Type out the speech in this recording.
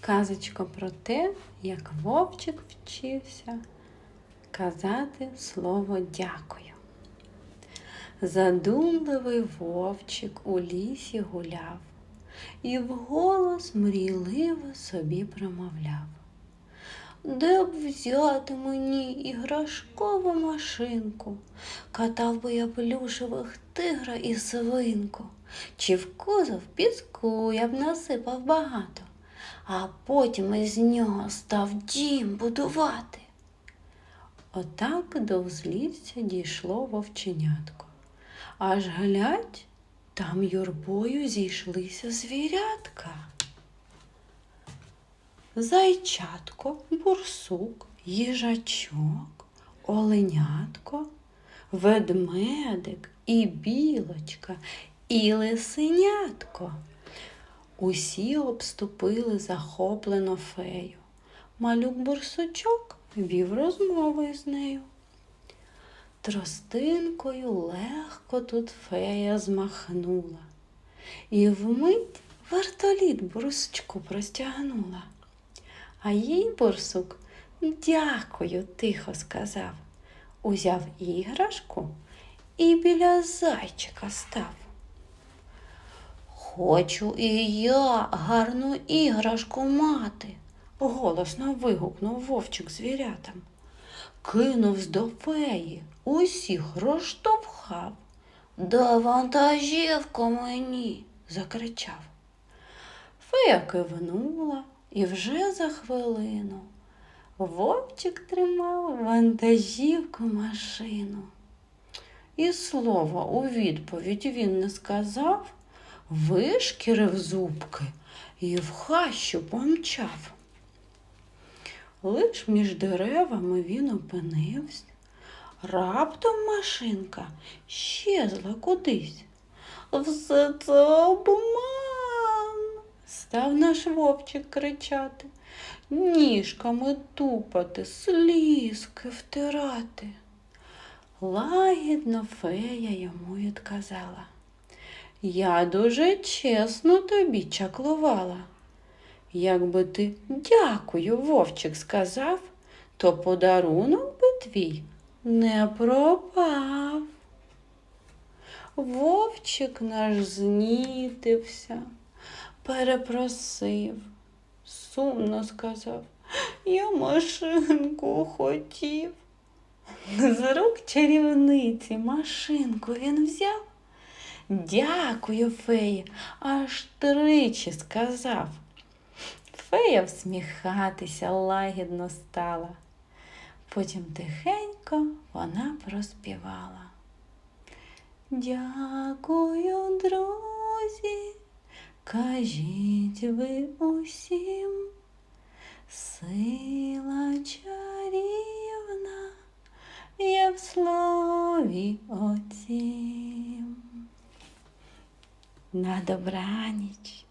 Казочка про те, як вовчик вчився казати слово дякую. Задумливий вовчик у лісі гуляв і вголос мрійливо собі промовляв. Де б взяти мені іграшкову машинку? Катав би я плюшевих тигра і свинку, чи в кузов піску я б насипав багато, а потім із нього став дім будувати. Отак до узлісся дійшло вовченятко. Аж глядь, там юрбою зійшлися звірятка. Зайчатко, бурсук, їжачок, оленятко, ведмедик і білочка, і лисенятко. Усі обступили захоплено фею. Малюк бурсучок вів розмову із нею. Тростинкою легко тут фея змахнула, і вмить вертоліт бурсучку простягнула. А їй бурсук дякую, тихо сказав, узяв іграшку і біля зайчика став. Хочу і я гарну іграшку мати, голосно вигукнув вовчик звірятам. Кинувсь до феї, усіх розштовхав. Да вантажівку мені, закричав. Фея кивнула, і вже за хвилину вовчик тримав вантажівку машину. І слова у відповідь він не сказав, вишкірив зубки і в хащу помчав. Лиш між деревами він опинився. Раптом машинка щезла кудись. Все це обман, став наш вовчик кричати, ніжками тупати, слізки втирати. Лагідно фея йому відказала. Я дуже чесно тобі чаклувала. Якби ти дякую, вовчик сказав, то подарунок би твій не пропав. Вовчик наш знітився, перепросив, сумно сказав, я машинку хотів. З рук чарівниці машинку він взяв. Дякую, фея, аж тричі сказав. Фея всміхатися лагідно стала. Потім тихенько вона проспівала. Дякую, друзі, кажіть ви усім, сила чарівна є в слові оцім. На добраніч.